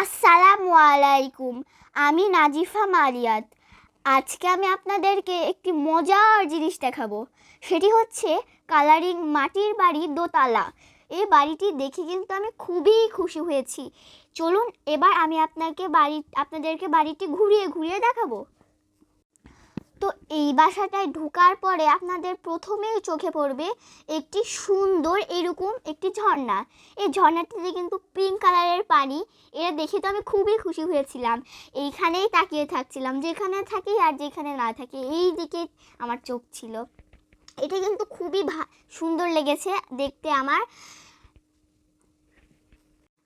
আসসালামু আলাইকুম, আমি নাজিফা মারিয়াত। আজকে আমি আপনাদেরকে একটি মজার জিনিস দেখাবো। সেটি হচ্ছে কালারিং মাটির বাড়ি দোতলা। এই বাড়িটি দেখে কিন্তু আমি খুবই খুশি হয়েছি। চলুন, এবার আমি আপনাকে বাড়ি, আপনাদেরকে বাড়িটি ঘুরিয়ে ঘুরিয়ে দেখাবো। এই বাসাটায় ঢোকার পরে আপনাদের প্রথমেই চোখে পড়বে একটি সুন্দর এরকম একটি ঝর্ণা। এই ঝর্ণাটিতে কিন্তু পিঙ্ক কালারের পানি, এটা দেখে তো আমি খুবই খুশি হয়েছিলাম। এইখানেই তাকিয়ে থাকছিলাম, যেখানে থাকি আর যেখানে না থাকি, এই দিকে আমার চোখ ছিল। এটা কিন্তু খুবই সুন্দর লেগেছে দেখতে আমার।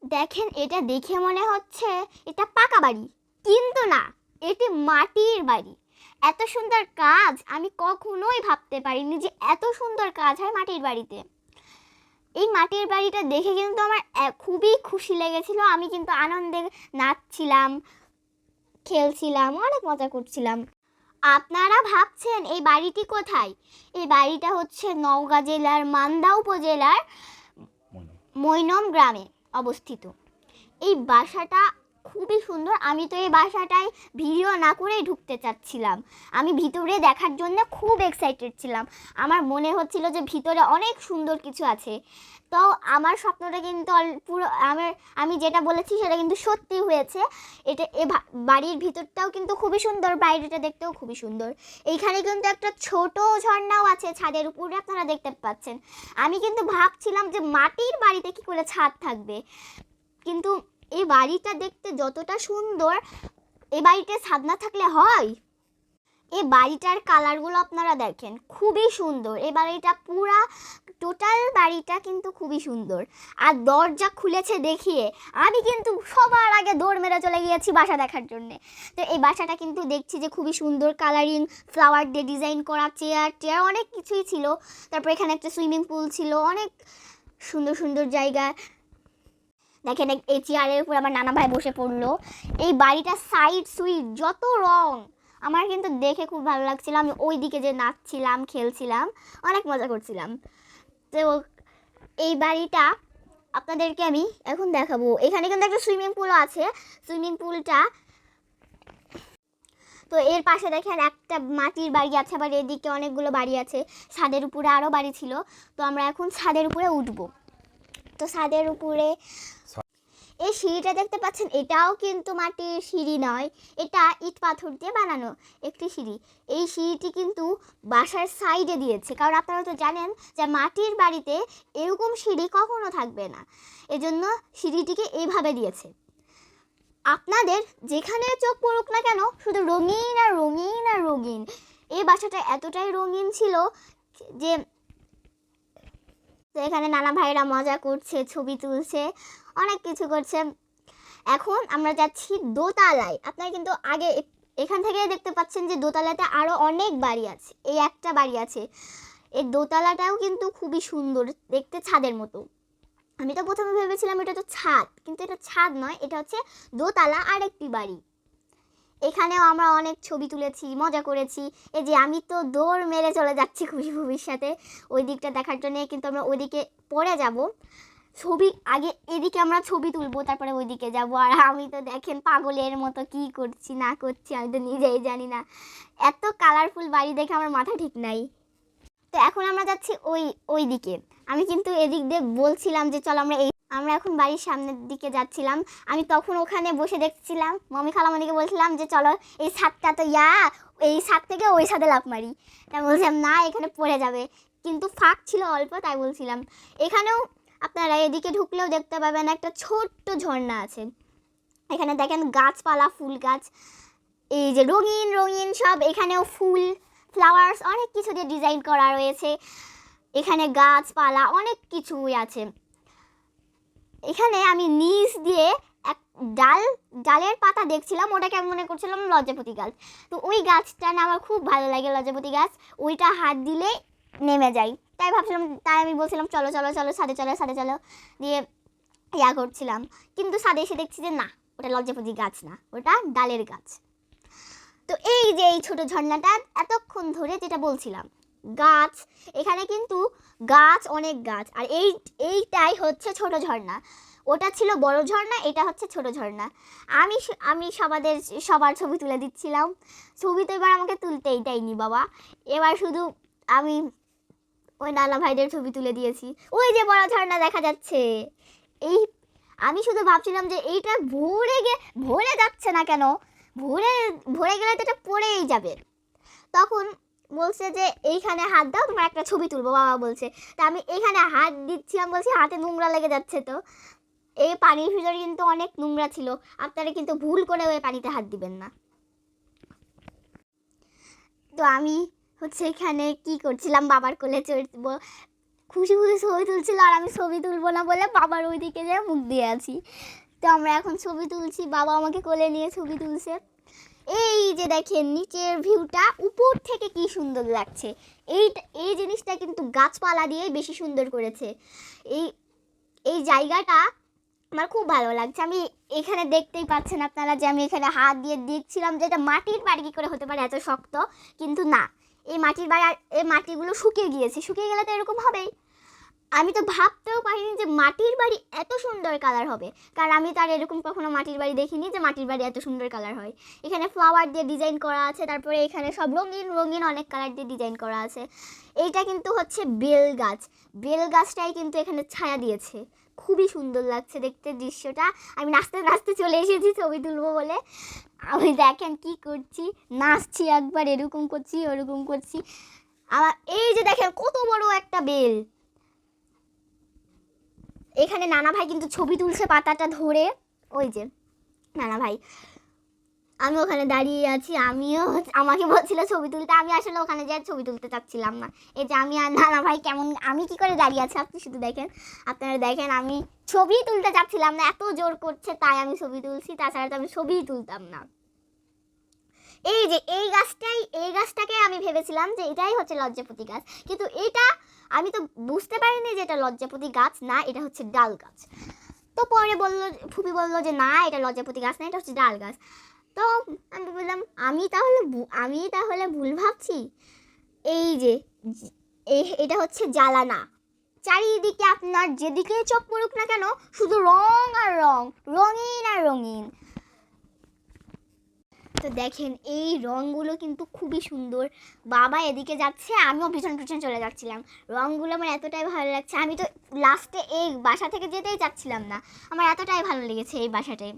দেখেন, এটা দেখে মনে হচ্ছে এটা পাকা বাড়ি, কিন্তু না, এটি মাটির বাড়ি। এত সুন্দর কাজ আমি কখনোই ভাবতে পারিনি যে এত সুন্দর কাজ হয় মাটির বাড়িতে। এই মাটির বাড়িটা দেখে কিন্তু আমার খুবই খুশি লেগেছিল। আমি কিন্তু আনন্দে নাচছিলাম খেলছিলাম অনেক মজা করছিলাম। আপনারা ভাবছেন এই বাড়িটি কোথায়? এই বাড়িটা হচ্ছে নওগাঁ জেলার মান্দা উপজেলার মৈনম গ্রামে অবস্থিত। এই বাসাটা খুবই সুন্দর। আমি তো এই বাসাটায় ভিডিও না করেই ঢুকতে চাচ্ছিলাম। আমি ভিতরে দেখার জন্য খুব এক্সাইটেড ছিলাম। আমার মনে হচ্ছিল যে ভিতরে অনেক সুন্দর কিছু আছে। তো আমার স্বপ্নটা কিন্তু পুরো আমার, আমি যেটা বলেছি সেটা কিন্তু সত্যি হয়েছে। এটা এ বাড়ির ভিতরটাও কিন্তু খুবই সুন্দর, বাইরেটা দেখতেও খুবই সুন্দর। এইখানে কিন্তু একটা ছোট ঝর্ণাও আছে ছাদের উপরে, আপনারা দেখতে পাচ্ছেন। আমি কিন্তু ভাবছিলাম যে মাটির বাড়িতে কি করে ছাদ থাকবে। কিন্তু এই বাড়িটা দেখতে যতটা সুন্দর, এ বাড়িতে ছাদ না থাকলে হয়? এই বাড়িটার কালারগুলো আপনারা দেখেন, খুবই সুন্দর। এই বাড়িটা পুরা, টোটাল বাড়িটা কিন্তু খুবই সুন্দর। আর দরজা খুলেছে দেখিয়ে, আমি কিন্তু সবার আগে দৌড় মেরে চলে গিয়েছি বাসা দেখার জন্যে। তো এই বাসাটা কিন্তু দেখছি যে খুবই সুন্দর কালারিং ফ্লাওয়ার দিয়ে ডিজাইন করা চেয়ার টেয়ার অনেক কিছুই ছিল। তারপর এখানে একটা সুইমিং পুল ছিল, অনেক সুন্দর সুন্দর জায়গা। দেখেন এই- চেয়ারের উপর আমার নানা ভাই বসে পড়ল। এই বাড়িটার সাইড সুইট যত রং। আমার কিন্তু দেখে খুব ভালো লাগছিল। আমি ওই দিকে যে নাচছিলাম, খেলছিলাম, অনেক মজা করছিলাম। তো এই বাড়িটা আপনাদেরকে আমি এখন দেখাবো। এখানে কিন্তু একটা সুইমিং পুলও আছে। সুইমিং পুলটা তো এর পাশে দেখেন একটা মাটির বাড়ি আছে, আবার এদিকে অনেকগুলো বাড়ি আছে। ছাদের উপরে আরও বাড়ি ছিল। তো আমরা এখন ছাদের উপরে উঠবো। তো ছাদের উপরে। এই সিঁড়িটা দেখতে পাচ্ছেন, এটাও কিন্তু মাটির সিঁড়ি নয়, এটা ইট পাথর দিয়ে বানানো একটি সিঁড়ি। এই সিঁড়িটি কিন্তু বাসার সাইডে দিয়েছে, কারণ আপনারা তো জানেন যে মাটির বাড়িতে এরকম সিঁড়ি কখনো থাকবে না। এজন্য সিঁড়িটিকে এইভাবে দিয়েছে। আপনাদের যেখানে চোখ পড়ুক না কেন, শুধু রঙিন আর রঙিন আর রঙিন। এই বাসাটা এতটাই রঙিন ছিল যে তো এখানে নানা ভাইরা মজা করছে, ছবি তুলছে, অনেক কিছু করছে। এখন আমরা যাচ্ছি দোতলায়। আপনারা কিন্তু আগে এখান থেকে দেখতে পাচ্ছেন যে দোতলাতে আরও অনেক বাড়ি আছে। এই একটা বাড়ি আছে। এই দোতলাটাও কিন্তু খুবই সুন্দর, দেখতে ছাদের মতো। আমি তো প্রথমে ভেবেছিলাম এটা তো ছাদ, কিন্তু এটা ছাদ নয়, এটা হচ্ছে দোতলা আরেকটি বাড়ি। এখানেও আমরা অনেক ছবি তুলেছি, মজা করেছি। এই যে আমি তো দৌড় মেরে চলে যাচ্ছি খুশি সাথে ওই দিকটা দেখার জন্য কিন্তু আমরা ওইদিকে পরে যাব। ছবি আগে এদিকে আমরা ছবি তুলবো, তারপরে ওইদিকে যাব। আর আমি তো দেখেন পাগলের মতো কি করছি, না করছি, আমি তো নিজেই জানি না। এত কালারফুল বাড়ি দেখে আমার মাথা ঠিক নাই। তো এখন আমরা যাচ্ছি ওই ওই দিকে আমি কিন্তু এদিক দিয়ে বলছিলাম যে চলো আমরা এই আমরা এখন বাড়ির সামনের দিকে যাচ্ছিলাম। আমি তখন ওখানে বসে দেখছিলাম, মমি খালামণিকে বলছিলাম যে, চলো এই ছাদটা তো ইয়া, এই ছাদ থেকে ওই ছাদে লাফ মারি। তাই বলছিলাম, না, এখানে পড়ে যাবে। কিন্তু ফাঁক ছিল অল্প, তাই বলছিলাম, এখানেও আপনারা এদিকে ঢুকলেও দেখতে পাবেন একটা ছোট্ট ঝর্ণা আছে। এখানে দেখেন গাছপালা, ফুল গাছ, এই যে রঙিন রঙিন সব, এখানেও ফুল, ফ্লাওয়ার্স, অনেক কিছু দিয়ে ডিজাইন করা রয়েছে। এখানে গাছপালা, অনেক কিছুই আছে। এখানে আমি নিচ দিয়ে এক ডাল, ডালের পাতা দেখছিলাম, ওটাকে আমি মনে করছিলাম লজ্জাপতি গাছ। তো ওই গাছটা না আমার খুব ভালো লাগে লজ্জাপতি গাছ, ওইটা হাত দিলে নেমে যাই তাই ভাবছিলাম, তাই আমি বলছিলাম, চলো চলো চলো সাদে চলো সাদে চলো, দিয়ে ইয়া করছিলাম। কিন্তু সাদে এসে দেখছি যে না, ওটা লজ্জাপতি গাছ না, ওটা ডালের গাছ। তো এই যে এই ছোট ঝর্ণাটা, এতক্ষণ ধরে যেটা বলছিলাম গাছ, এখানে কিন্তু গাছ, অনেক গাছ। আর এই, এইটাই হচ্ছে ছোট ঝর্ণা। ওটা ছিল বড় ঝর্ণা, এটা হচ্ছে ছোট ঝর্ণা। আমি আমি সবাদের, সবার ছবি তুলে দিচ্ছিলাম। ছবি তো এবার আমাকে তুলতেই দেয়নি বাবা। এবার শুধু আমি ওই নানা ভাইদের ছবি তুলে দিয়েছি। ওই যে বড় ঝর্ণা দেখা যাচ্ছে। এই, আমি শুধু ভাবছিলাম যে এইটা ভরে গে, ভরে যাচ্ছে না কেন? ভরে ভরে গেলে তো এটা পড়েই যাবে। তখন বলছে যে, এইখানে হাত দাও, তোমার একটা ছবি তুলবো। বাবা বলছে, তা আমি এখানে হাত দিচ্ছিলাম বলছি, হাতে নোংরা লেগে যাচ্ছে তো। এই পানির ভিতরে কিন্তু অনেক নোংরা ছিল। আপনারা কিন্তু ভুল করে ওই পানিতে হাত দিবেন না। তো আমি হচ্ছে এখানে কি করছিলাম? বাবার কোলে চড়ব খুশি খুশি ছবি তুলছিল আর আমি ছবি তুলবো না বলে বাবার ওইদিকে যেয়ে মুখ দিয়ে আছি। তো আমরা এখন ছবি তুলছি। বাবা আমাকে কোলে নিয়ে ছবি তুলছে। এই যে দেখেন, নিচের ভিউটা উপর থেকে কি সুন্দর লাগছে। এই এই জিনিসটা কিন্তু গাছপালা দিয়ে বেশি সুন্দর করেছে। এই এই জায়গাটা আমার খুব ভালো লাগছে। আমি এখানে দেখতেই পাচ্ছেন আপনারা যে আমি এখানে হাত দিয়ে দেখছিলাম যে এটা মাটির বাড়ি কী করে হতে পারে, এত শক্ত। কিন্তু না, এই মাটির বাড়ি এই মাটিগুলো শুকিয়ে গিয়েছে। শুকিয়ে গেলে তো এরকম হবেই। আমি তো ভাবতেও পারিনি যে মাটির বাড়ি এত সুন্দর কালার হবে। কারণ আমি তার এরকম কখনো মাটির বাড়ি দেখিনি যে মাটির বাড়ি এত সুন্দর কালার হয়। এখানে ফ্লাওয়ার দিয়ে ডিজাইন করা আছে, তারপরে এখানে সব রঙিন রঙিন অনেক কালার দিয়ে ডিজাইন করা আছে। এইটা কিন্তু হচ্ছে বেল গাছ। বেল গাছটাই কিন্তু এখানে ছায়া দিয়েছে। খুবই সুন্দর লাগছে দেখতে দৃশ্যটা। আমি নাচতে নাচতে চলে এসেছি ছবি তুলবো বলে। আমি দেখেন কি করছি। নাচছি একবার, এরকম করছি, ওরকম করছি। আবার এই যে দেখেন কত বড় একটা বেল। এখানে নানা ভাই কিন্তু ছবি তুলছে পাতাটা ধরে। ওই যে, নানা ভাই। আমি ওখানে দাঁড়িয়ে আছি, আমিও আমাকে বলছিল ছবি তুলতে। আমি আসলে ওখানে যাই ছবি তুলতে চাচ্ছিলাম না। এই যে আমি আর নানা ভাই কেমন, আমি কি করে দাঁড়িয়ে আছি? আপনি শুধু দেখেন। আপনারা দেখেন, আমি ছবি তুলতে চাচ্ছিলাম না, এত জোর করছে, তাই আমি ছবি তুলছি। তাছাড়া তো আমি ছবিই তুলতাম না। এই যে এই গাছটাই, এই গাছটাকে আমি ভেবেছিলাম যে এটাই হচ্ছে লজ্জাপতি গাছ। কিন্তু এটা আমি তো বুঝতে পারিনি যে এটা লজ্জাপতি গাছ, না, এটা হচ্ছে ডাল গাছ। তো পরে বলল, ফুপি বলল যে না, এটা লজ্জাপতি গাছ না, এটা হচ্ছে ডাল গাছ। তো আমি বললাম, আমি তাহলে আমি তাহলে ভুল ভাবছি? এই যে এটা হচ্ছে জ্বালানা। চারিদিকে আপনার যেদিকে চোখ পড়ুক না কেন, শুধু রং আর রং, রঙিন আর রঙিন। তো দেখেন, এই রঙগুলো কিন্তু খুবই সুন্দর। বাবা এদিকে যাচ্ছে, আমিও পিছন পিছন চলে যাচ্ছিলাম। রঙগুলো আমার এতটাই ভালো লাগছে। আমি তো লাস্টে এই বাসা থেকে যেতেই চাচ্ছিলাম না। আমার এতটাই ভালো লেগেছে এই বাসাটাই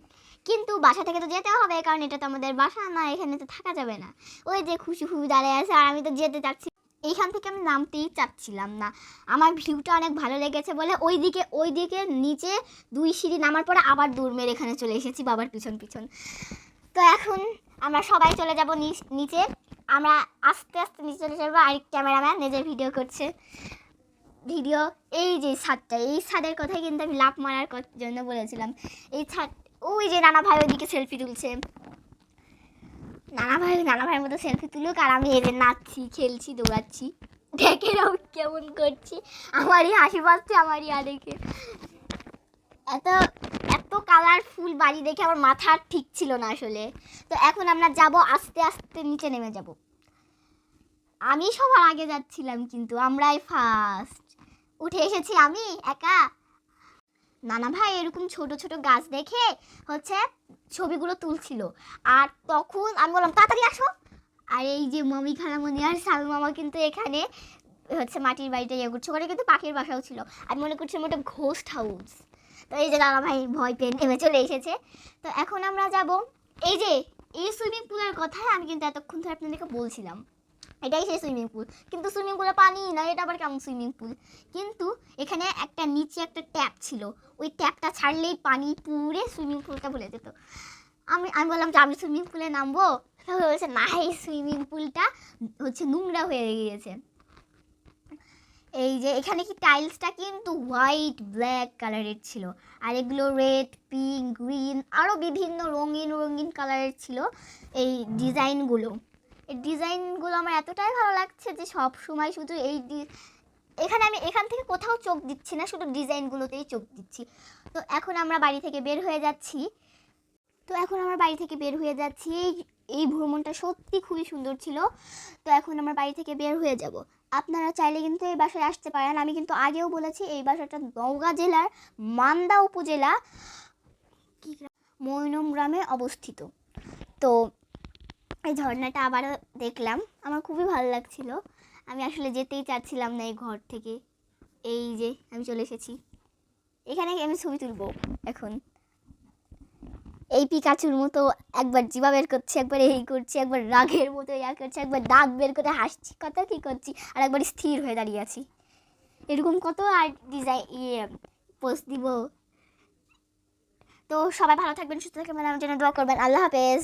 কিন্তু বাসা থেকে তো যেতে হবে, কারণ এটা তো আমাদের বাসা না, এখানে তো থাকা যাবে না। ওই যে খুশি খুশি দাঁড়িয়ে আছে, আর আমি তো যেতে চাচ্ছি এইখান থেকে আমি নামতেই চাচ্ছিলাম না। আমার ভিউটা অনেক ভালো লেগেছে বলে ওইদিকে ওইদিকে নিচে দুই সিঁড়ি নামার পরে আবার দূর মেরে এখানে চলে এসেছি বাবার পিছন পিছন। তো এখন আমরা সবাই চলে যাব নিচে আমরা আস্তে আস্তে নিচে চলে যাব। আরেক ক্যামেরাম্যান নিজের ভিডিও করছে। ভিডিও, এই যে ছাদটা, এই ছাদের কথাই কিন্তু আমি লাভ মারার জন্য বলেছিলাম। এই ছাদ, ওই যে নানা ভাই ওইদিকে সেলফি তুলছে। নানা ভাই, নানা ভাইয়ের মতো সেলফি তুলুক আর আমি এদের নাচছি, খেলছি, দৌড়াচ্ছি। দেখে নাও কেমন করছি। আমারই হাসি পাচ্ছে, আমারই আর দেখে এত এত কালারফুল বাড়ি দেখে আমার মাথা ঠিক ছিল না আসলে। তো এখন আমরা যাব আস্তে আস্তে নিচে নেমে যাব। আমি সবার আগে যাচ্ছিলাম কিন্তু আমরাই ফার্স্ট উঠে এসেছি আমি একা। নানা ভাই এরকম ছোট ছোট গাছ দেখে হচ্ছে ছবিগুলো তুলছিল। আর তখন আমি বললাম, তাড়াতাড়ি আসো। আর এই যে মমি খালামণি আর সালু মামা কিন্তু এখানে হচ্ছে মাটির বাড়িটা ইয়ে করছে। ওখানে কিন্তু পাখির বাসাও ছিল। আমি মনে করছিলাম ওটা ঘোস্ট হাউস তো এই যে দাদা ভাই ভয় পেয়ে নেমে চলে এসেছে। তো এখন আমরা যাব এই যে, এই সুইমিং পুলের কথাই আমি কিন্তু এতক্ষণ ধরে আপনাদেরকে বলছিলাম। এটাই সেই সুইমিং পুল। কিন্তু সুইমিং পুলে পানি না, এটা আবার কেমন সুইমিং পুল? কিন্তু এখানে একটা নিচে একটা ট্যাপ ছিল। ওই ট্যাপটা ছাড়লেই পানি পুরে সুইমিং পুলটা ভুলে যেত। আমি আমি বললাম যে, আমি সুইমিং পুলে নামবো? তাহলে বলছে, না, এই সুইমিং পুলটা হচ্ছে নোংরা হয়ে গিয়েছে। এই যে এখানে কি টাইলসটা কিন্তু হোয়াইট, ব্ল্যাক কালারের ছিল। আর এগুলো রেড, পিঙ্ক, গ্রিন আরও বিভিন্ন রঙিন রঙিন কালারের ছিল এই ডিজাইনগুলো। এই ডিজাইনগুলো আমার এতটাই ভালো লাগছে যে সব সময় শুধু এই এখানে আমি এখান থেকে কোথাও চোখ দিচ্ছি না, শুধু ডিজাইনগুলোতেই চোখ দিচ্ছি। তো এখন আমরা বাড়ি থেকে বের হয়ে যাচ্ছি। তো এখন আমরা বাড়ি থেকে বের হয়ে যাচ্ছি। এই এই ভ্রমণটা সত্যি খুবই সুন্দর ছিল। তো এখন আমরা বাড়ি থেকে বের হয়ে যাব। আপনারা চাইলে কিন্তু এই বাসায় আসতে পারেন। আমি কিন্তু আগেও বলেছি, এই বাসাটা নওগাঁ জেলার মান্দা উপজেলা মৈনম গ্রামে অবস্থিত। তো এই ঝর্ণাটা আবারও দেখলাম। আমার খুবই ভালো লাগছিল। আমি আসলে যেতেই চাচ্ছিলাম না এই ঘর থেকে। এই যে, আমি চলে এসেছি। এখানে আমি ছবি তুলবো এখন। এই পিকাচুর মতো একবার জিবা বের করছি, একবার এই করছি, একবার রাগের মতো ইয়া করছি, একবার দাঁত বের করে হাসছি কত কী করছি, আর একবার স্থির হয়ে দাঁড়িয়ে আছি। এরকম কত আর ডিজাইন ইয়ে পোস্ট দিব। তো সবাই ভালো থাকবেন, সুস্থ থাকবেন, আমার জন্য দোয়া করবেন। আল্লাহ হাফেজ।